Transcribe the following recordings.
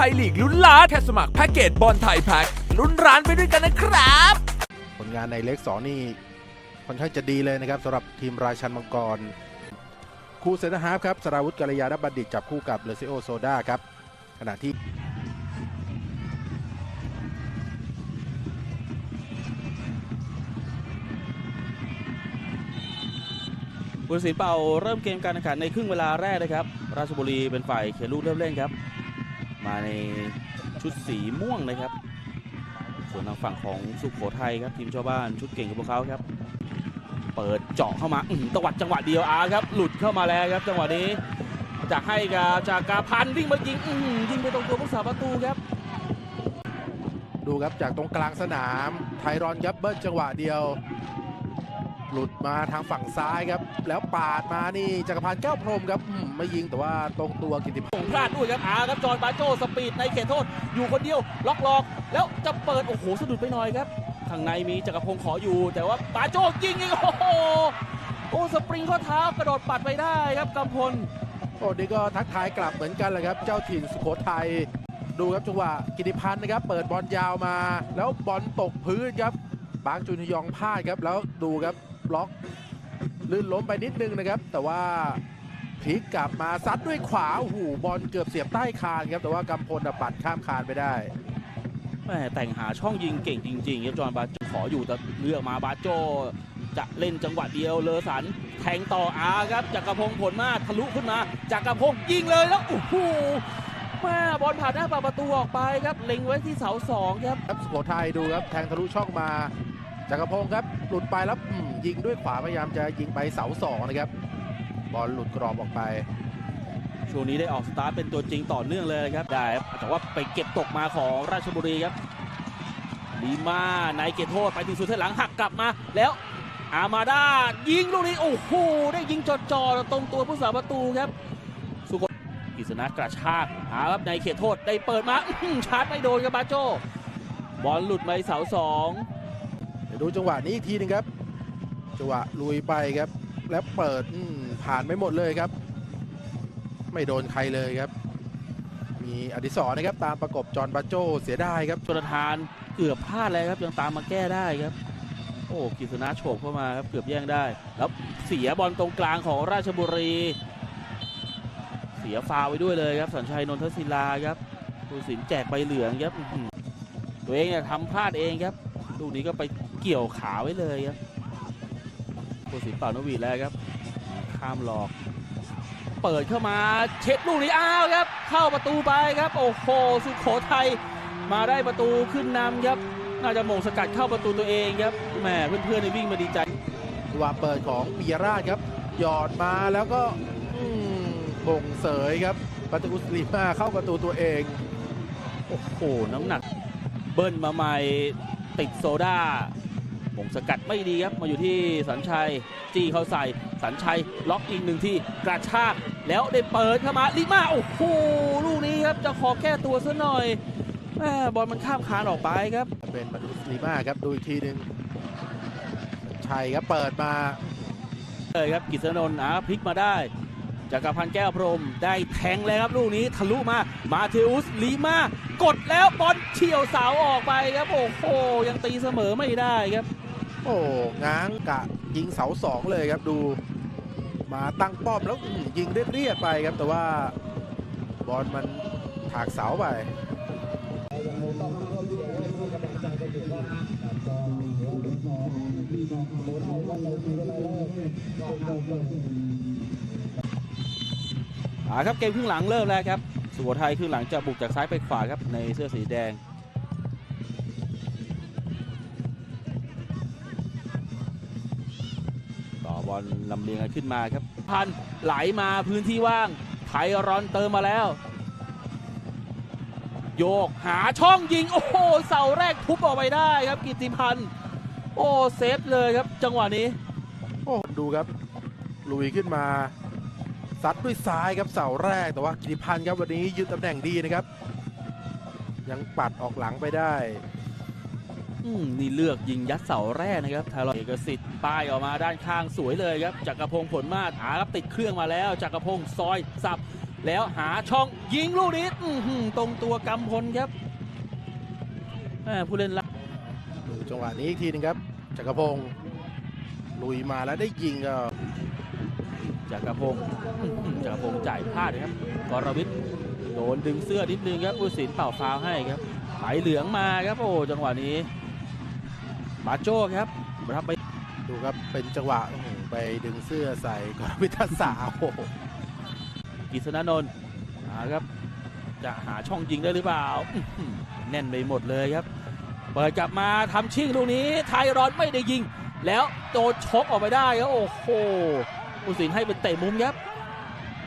ทยลีกลุ้นล้านแค่สมัครแพ็กเกจบอลไทยแพ็กลุ้นร้านไปด้วยกันนะครับ ผลงานในเล็กสองนี่ค่อนข้างจะดีเลยนะครับสำหรับทีมราชันมังกร คู่เซนเตอร์ฮาฟครับสราวุธกัลยาณบัณฑิตจับคู่กับเลซิโอโซดาครับขณะที่ผู้ตัดสินเป่าเริ่มเกมการแข่งขันในครึ่งเวลาแรกนะครับ ราชบุรีเป็นฝ่ายเขียนลูกเริ่มเล่นครับ มาในชุดสีม่วงนะครับ ส่วนทางฝั่งของสุโขทัยครับทีมชาวบ้านชุดเก่งของพวกเขาครับ เปิดเจาะเข้ามาตวัดจังหวะเดียวอาครับ หลุดเข้ามาแล้วครับ จังหวะนี้จะให้กับจากกาพันวิ่งมายิงยิงไปตรงตัวผู้สาประตูครับ ดูครับจากตรงกลางสนามไทรอนครับเบิ้ลจังหวะเดียว หลุดมาทางฝั่งซ้ายครับ แล้วปาดมานี่จักรพันธ์แก้วพรหมครับอืมไม่ยิงแต่ว่าตรงตัวกิติพันธ์ผมพลาดด้วยครับอาครับจอห์นบาโจสปีดในเขตโทษ อยู่คนเดียวล็อกหลอกแล้วจะเปิด โอ้โหสะดุดไปหน่อยครับข้างในมีจักรพงศ์ขออยู่ แต่ว่าบาโจยิงอีกโอ้โหโอ้สปริงข้อเท้ากระโดดปัดไปได้ครับกำพลโอ้นี่ก็ทักทายกลับเหมือนกันเลยครับ เจ้าถิ่นสุโขทัยดูครับจังหวะกิติพันธ์นะครับ เปิดบอลยาวมา แล้วบอลตกพื้นครับบางจุนยองพลาดครับแล้วดูครับบ ล็อกลื่นล้มไปนิดนึงนะครับ แต่ว่าพลิกกลับมาซัดด้วยขวาโอ้โหบอลเกือบเสียบใต้คานครับ แต่ว่ากำพลน่ะปัดข้ามคานไปได้แม่แต่งหาช่องยิงเก่งจริงๆครับจอห์นบาโจขออยู่แต่เลือกมาบาโจจะเล่นจังหวะเดียวเลอสันแทงต่ออาครับจักรพงศ์ผลมาทะลุขึ้นมาจักรพงศ์ยิงเลยแล้วโอ้โหแม่บอลผ่านหน้าประตูออกไปครับเล็งไว้ที่เสาสองครับครับสุโขทัยดูครับแทงทะลุช่องมา จักรพงศ์ครับหลุดไปแล้วยิงด้วยขวาพยายามจะยิงไปเสาสองนะครับ บอลหลุดกรอบออกไปช่วงนี้ได้ออกสตาร์ทเป็นตัวจริงต่อเนื่องเลยครับได้แต่ว่าไปเก็บตกมาของราชบุรีครับลีมาในเกตโทษไปถึงสุดท้ายหลังหักกลับมา แล้วอามาดายิงลูกนี้โอ้โหได้ยิงจอๆตรงตัวผู้สาประตูครับ สุโขกิษณะกระชากหาครับในเขตโทษได้เปิดมาชาร์จไม่โดนครับบาโจบอลหลุดไปเสาสอง ดูจังหวะนี้อีกทีหนึงครับ จังหวะลุยไปครับ แล้วเปิดผ่านไม่หมดเลยครับ ไม่โดนใครเลยครับ มีอดิศรนะครับ ตามประกบจอนบาโจเสียไดายครับชนทานเกือบพลาดแล้วครับยังตามมาแก้ได้ครับ โอ้กิษณะโฉบเข้ามาครับเกือบแย่งได้ แล้วเสียบอลตรงกลางของราชบุรี เสียฟาวไว้ด้วยเลยครับสัญชัยนนทศิลาครับผู้สินแจกใบเหลืองครับตัวเองเนี่ยทำพลาดเองครับลูกนี้ก็ไป เกี่ยวขาไว้เลยครับผู้สินเป่านกหวีดแล้วครับ ข้ามหลอก เปิดเข้ามาเช็ดลูกนี้อ้าวครับ เข้าประตูไปครับ โอ้โหสุโขทัยมาได้ประตูขึ้นนำครับ น่าจะหม่งสกัดเข้าประตูตัวเองครับแหมเพื่อนๆในวิ่งมาดีใจจังหวะเปิดของปิยราชครับ หยอดมาแล้วก็อืมบ่งเสยครับประตูสลิมาเข้าประตูตัวเอง โอ้โห น้ำหนัก เบิ้ลมาใหม่ติดโซดาหม่ง สกัดไม่ดีครับมาอยู่ที่สัญชัยจี้เข้าใส่สัญชัยล็อกอีกหนึ่งที่กระชากแล้วได้เปิดเข้ามาลิมาโอ้โหลูกนี้ครับจะขอแก้ตัวซะหน่อยแหมบอลมันข้ามคานออกไปครับ เป็นประตูสลิมาครับดูอีกทีหนึ่งชัยครับเปิดมาเลยครับกิษณนท์อ่าพลิกมาได้จักรพันธ์แก้วพรหมได้แทงเลยครับลูกนี้ทะลุมามาเทอุสลีมากดแล้วบอลเฉียวเสาออกไปครับโอ้โหยังตีเสมอไม่ได้ครับ โอ้ง้างกะยิงเสาสองเลยครับดู มาตั้งป้อมแล้วยิงเรียดๆไปครับ แต่ว่าบอลมันถากเสาไปอ่าครับเกมครึ่งหลังเริ่มแล้วครับสุโขทัยครึ่งหลังจะบุกจากซ้ายไปขวาครับในเสื้อสีแดง บอลลำเลียงกันขึ้นมาครับ พันไหลมาพื้นที่ว่าง ไทยรอนเติมมาแล้ว โยกหาช่องยิง โอ้โหเสาแรกทุบออกไปได้ครับ กิติพันธ์โอ้เซฟเลยครับ จังหวะนี้ โอ้ดูครับ ลุยขึ้นมาซัดด้วยซ้ายครับเสาแรกแต่ว่ากิติพันธ์ครับวันนี้ยึดตำแหน่งดีนะครับ ยังปัดออกหลังไปได้ อืมนี่เลือกยิงยัดเสาแรกนะครับไทยรอยเอกสิทธิ์ป้ายออกมาด้านข้างสวยเลยครับจักรพงศ์ผลมาศหาครับติดเครื่องมาแล้วจักรพงศ์ซอยสับ แล้วหาช่องยิงลูกนี้อื้อหือตรงตัวกำพลครับแม่ผู้เล่นละดูจังหวะนี้อีกทีหนึงครับจักรพงศ์ลุยมาแล้วได้ยิงก็จักรพงศ์อื้อหือจักรพงศ์จ่ายพลาดนะครับกรวิทย์โดนดึงเสื้อนิดนึงครับผู้สินเป่าฟาวล์ให้ครับไหลเหลืองมาครับโอ้จังหวะนี้ บาโจ้ครับรับไปดูครับเป็นจังหวะอื้อหือไปดึงเสื้อใส่กรวิทยาสาโอ้โหกิษณนนท์เอาครับ จะหาช่องยิงได้หรือเปล่าอื้อหือแน่นไปหมดเลยครับ เปิดกลับมาทำชิ่งลูกนี้ ไทยรอนไม่ได้ยิง แล้วโดนชกออกไปได้ครับโอ้โหผู้สินให้เป็นเตะมุมครับ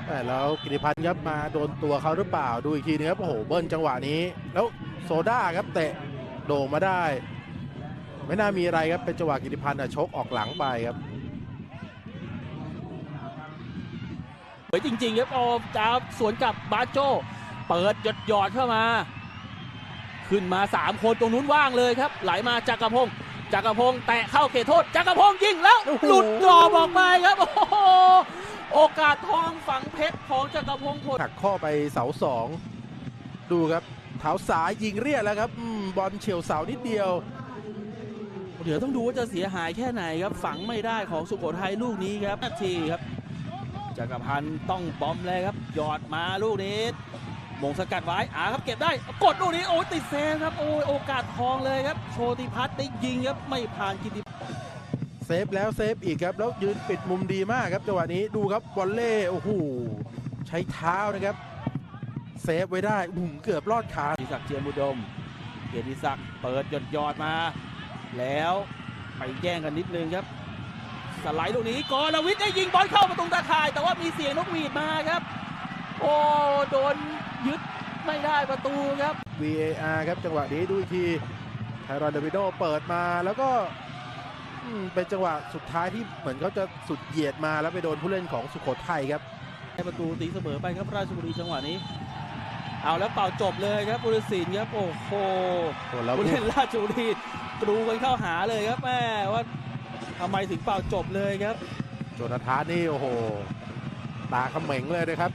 แต่แล้วกิติพันธ์ครับมาโดนตัวเขาหรือเปล่าดูอีกทีนึงครับโอ้โหเบิ้ลจังหวะนี้ แล้วโซด้าครับเตะโด่งมาได้ ไม่น่ามีอะไรครับเป็นจังหวะกิติพันธ์อะชกออกหลังไปครับเฮ้ยจริงๆครับโอ้จะสวนกับบาโจเปิดหยดหยอดๆเข้ามา ขึ้นมา 3 คนตรงนู้นว่างเลยครับ ไหลมาจักรพงศ์จักรพงศ์แตะเข้าเขตโทษจักรพงศ์ยิงแล้วโอ้โหหลุดกรอบออกไปครับ โอ้โหโอกาสทองฝังเพชรของจักรพงศ์พลหักข้อไปเสาสองดูครับเท้าซ้ายยิงเรียกแล้วครับอืมบอลเฉียวเสานิดเดียว เดี๋ยวต้องดูว่าจะเสียหายแค่ไหนครับ ฝังไม่ได้ของสุโขทัยลูกนี้ครับนาทีครับจักรพันธ์ต้องบอมเลยครับ หยอดมาลูกนี้มงสกัดไว้อ่าครับเก็บได้กดลูกนี้โอ้ยติดเซฟครับโอ้ยโอกาสทองเลยครับโชติพัฒน์ได้ยิงครับไม่ผ่านกิติเซฟแล้วเซฟอีกครับแล้วยืนปิดมุมดีมากครับจังหวะนี้ดูครับวอลเล่โอ้โหใช้เท้านะครับเซฟไว้ได้บุ่มเกือบรอดขาเกียรติศักดิ์เจียมอุดม เกียรติศักดิ์เปิดหยดหยอดมา แล้วไปแย่งกันนิดนึงครับ สไลด์ลูกนี้กรวิทย์ได้ยิงบอลเข้าประตูตาข่าย แต่ว่ามีเสียงนกหวีดมาครับ โอ้โดนยึดไม่ได้ประตูครับ VAR ครับจังหวะนี้ดูอีกทีไทรอนเดวิโดเปิดมาแล้วก็อืมเป็นจังหวะสุดท้ายที่เหมือนเขาจะสุดเหยียดมาแล้วไปโดนผู้เล่นของสุโขทัยครับได้ประตูตีเสมอไปครับราชบุรีจังหวะนี้ เอาแล้วเป่าจบเลยครับบุรีศิลป์ครับโอ้โหโอ้แล้วผู้เล่นราชบุรีกรูกันเข้าหาเลยครับแม่ว่าทำไมถึงเป่าจบเลยครับโจนาธานนี่โอ้โห ตาเขม็งเลยนะครับ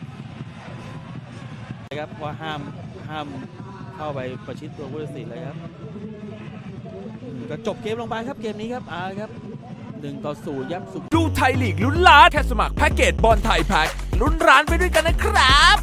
นะครับว่าห้ามห้ามเข้าไปประชิดตัวผู้ตัดสินเลยครับอืมก็จบเกมลงไปครับเกมนี้ครับอ่าครับหนึ่งต่อศูนย์ครับสุดูไทยลีกลุ้นล้านแค่สมัครแพ็กเกจบอลไทยแพ็กลุ้นร้านไปด้วยกันนะครับ